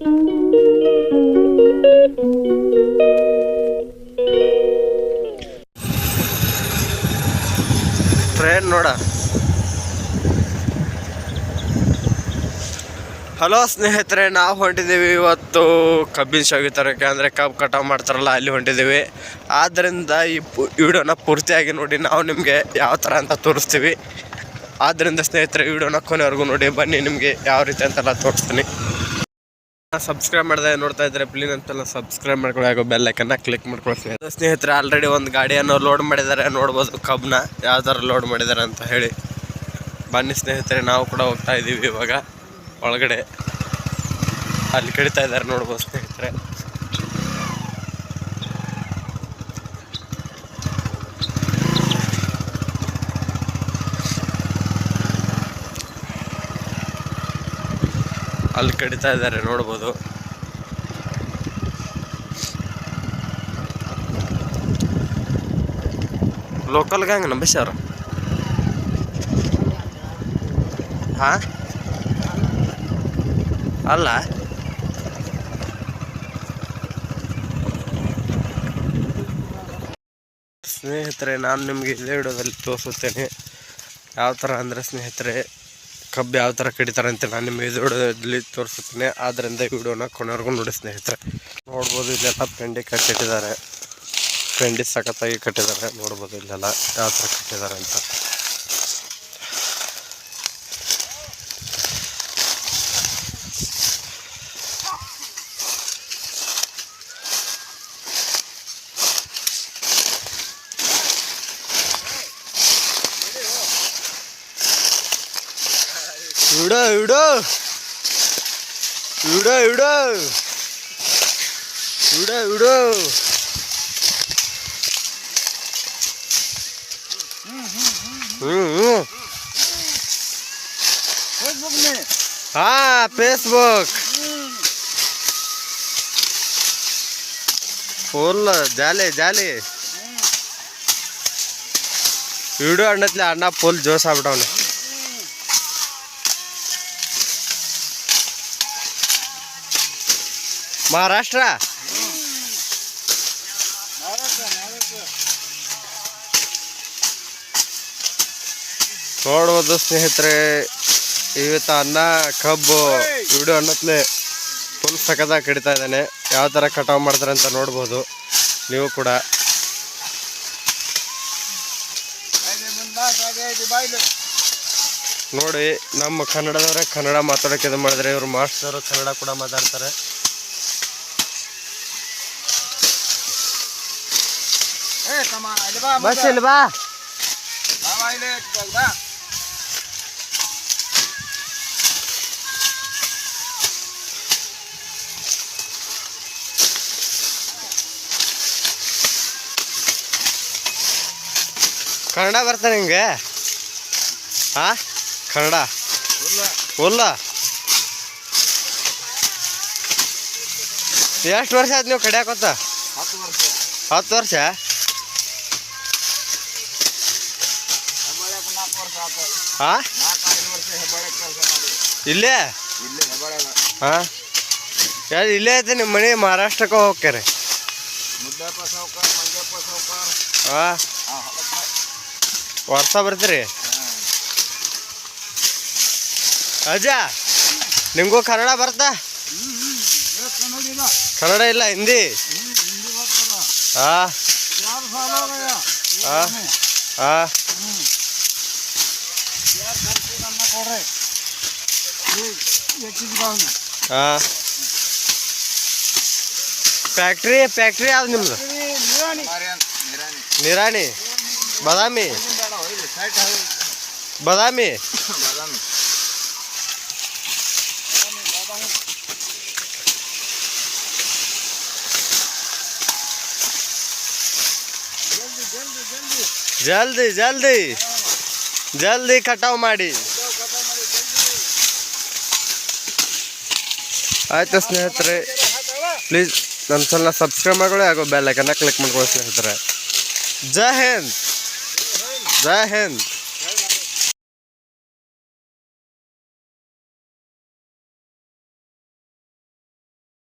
Train ನೋಡ. Hello ಸ್ನೇಹಿತರೆ, ನಾವು ಹೊಂಟಿದ್ದೀವಿ ಇವತ್ತು ಕಬ್ಬಿನ ಶಾವಿಗೆ ತರೋಕ್ಕೆ ಅಂದರೆ ಕಬ್ಬು ಕಟಾವು ಮಾಡ್ತಾರಲ್ಲ, ಅಲ್ಲಿ ಹೊಂಟಿದ್ದೀವಿ. ಆದ್ದರಿಂದ ಈ ವಿಡಿಯೋನ ಪೂರ್ತಿಯಾಗಿ ನೋಡಿ, ನಾವು ನಿಮಗೆ ಯಾವ ಥರ ಅಂತ ತೋರಿಸ್ತೀವಿ. ಆದ್ದರಿಂದ ಸ್ನೇಹಿತರೆ ವಿಡಿಯೋನ ಕೊನೆವರೆಗೂ ನೋಡಿ, ಬನ್ನಿ, ನಿಮಗೆ ಯಾವ ರೀತಿ ಅಂತೆಲ್ಲ ತೋರಿಸ್ತೀನಿ. ಸಬ್ಸ್ಕ್ರೈಬ್ ಮಾಡಿದೆ ನೋಡ್ತಾ ಇದ್ರೆ ಪ್ಲೀನ್ ಅಂತೆಲ್ಲ ಸಬ್ಸ್ಕ್ರೈಬ್ ಮಾಡ್ಕೊಳ್ಳಿ. ಹಾಗೂ ಬೆಲ್ ಐಕನ್ನ ಕ್ಲಿಕ್ ಮಾಡ್ಕೊಳ್ತೀನಿ ಸ್ನೇಹಿತರೆ. ಆಲ್ರೆಡಿ ಒಂದು ಗಾಡಿಯನ್ನು ಲೋಡ್ ಮಾಡಿದ್ದಾರೆ. ನೋಡ್ಬೋದು ಕಬ್ನ ಯಾವ ಲೋಡ್ ಮಾಡಿದ್ದಾರೆ ಅಂತ ಹೇಳಿ. ಬನ್ನಿ ಸ್ನೇಹಿತರೆ, ನಾವು ಕೂಡ ಹೋಗ್ತಾ ಇದ್ದೀವಿ ಇವಾಗ ಒಳಗಡೆ. ಅಲ್ಲಿ ಕಡಿತಾ ಇದ್ದಾರೆ ನೋಡ್ಬೋದು ಸ್ನೇಹಿತರೆ. ಅಲ್ಲಿ ಕಡಿತಾ ಇದ್ದಾರೆ, ನೋಡ್ಬೋದು. ಲೋಕಲ್ ಗ್ಯಾಂಗ್ ನಂಬಿಸ್ಯಾರ ಹಾ? ಅಲ್ಲ? ಸ್ನೇಹಿತರೆ, ನಾನು ನಿಮಗೆ ಇದೇ ವಿಡಿಯೋದಲ್ಲಿ ತೋರಿಸುತ್ತೇನೆ. ಯಾವ ಥರ ಅಂದರೆ ಸ್ನೇಹಿತರೆ ಕಬ್ಬು ಯಾವ ಥರ ಕಡಿತಾರೆ ಅಂತ ನಾನು ಇದು ವಿಡಿಯೋದಲ್ಲಿ ತೋರಿಸುತ್ತೇನೆ ಆದ್ದರಿಂದ ವಿಡಿಯೋನ ಕೊನೆವರೆಗೂ ನೋಡಿ ಸ್ನೇಹಿತರೆ. ನೋಡ್ಬೋದು ಇಲ್ಲೆಲ್ಲ ಪೆಂಡಿ ಕಟ್ಟಿಟ್ಟಿದ್ದಾರೆ. ಪೆಂಡಿ ಸಖತ್ತಾಗಿ ಕಟ್ಟಿದ್ದಾರೆ. ನೋಡ್ಬೋದು ಇಲ್ಲೆಲ್ಲ ಯಾವ ಥರ ಕಟ್ಟಿದ್ದಾರೆ ಅಂತ. Widow widow widow widow widow widow ಹ್ಞೂ ಹ್ಞೂ ಹಾಂ Facebook full jolly jolly video ಅಣ್ಣತ್ಲೆ ಅಣ್ಣ ಫುಲ್ ಜೋಸ್ ಆಗ್ಬಿಟ್ಟವನೆ ಮಹಾರಾಷ್ಟ್ರ? ನೋಡ್ಬೋದು ಸ್ನೇಹಿತರೆ ಇವತ್ತು ಅನ್ನ, ಕಬ್ಬು ವಿಡಿಯೋ ಅನ್ನತ್ಲೆ ಫುಲ್ ಕಡಿತಾ ಇದ್ದಾನೆ. ಯಾವ ಥರ ಕಟಾವು ಮಾಡ್ತಾರೆ ಅಂತ ನೋಡ್ಬೋದು. ನೀವು ಕೂಡ. ನೋಡಿ, ನಮ್ಮ ಕನ್ನಡದವರೇ ಕನ್ನಡ ಮಾತಾಡೋಕೆ ಇದು ಮಾಡಿದ್ರೆ ಇವರು ಮಾಸ್ಟರ್ ಕನ್ನಡ ಕೂಡ ಮಾತಾಡ್ತಾರೆ. ಬಸ್ ಇಲ್ವಾ? ಕನ್ನಡ ಬರ್ತಾನೆ ನಿಂಗೆ? ಹಾ ಕನ್ನಡ? ಉಲ್ಲ ಎಷ್ಟು ವರ್ಷ ಆಯ್ತು ನೀವು ಕಡಿಯಾಕೊತ್ತ ಹತ್ತು ವರ್ಷ? ಇಲ್ಲೇ? ಹಾ ಇಲ್ಲೇ ಐತೆ ನಿಮ್ಮ ಮನೆ ಮಹಾರಾಷ್ಟ್ರಕ್ಕೆ ಹೋಗ್ತಾರೆ ಹಾ ವರ್ಷ ಬರ್ತೀರಿ? ಅಜ್ಜ, ನಿಮಗೂ ಕನ್ನಡ ಬರ್ತಾ ಕನ್ನಡ ಇಲ್ಲ, ಹಿಂದಿ. ಹಾ ಹಾ ಹಾ ಹಾ ಫ್ಯಾಕ್ಟ್ರಿ ಫ್ಯಾಕ್ಟ್ರಿ ಯಾವ್ದು ನಿಮ್ದು ನಿರಾಣಿ ಬಾದಾಮಿ ಬಾದಾಮಿ ಜಲ್ದಿ ಜಲ್ದಿ ಜಲ್ದಿ ಕಟಾವು ಮಾಡಿ. ಆಯ್ತು ಸ್ನೇಹಿತರೆ ಪ್ಲೀಸ್ ನನ್ನ ಚಾನಲ್ ಸಬ್ಸ್ಕ್ರೈಬ್ ಮಾಡ್ಕೊಳ್ಳಿ ಹಾಗೂ ಬೆಲ್ ಐಕನ್ನ ಕ್ಲಿಕ್ ಮಾಡ್ಕೊಳ್ಳಿ ಸ್ನೇಹಿತರೆ. ಜೈ ಹಿಂದ್. ಜೈ ಹಿಂದ್.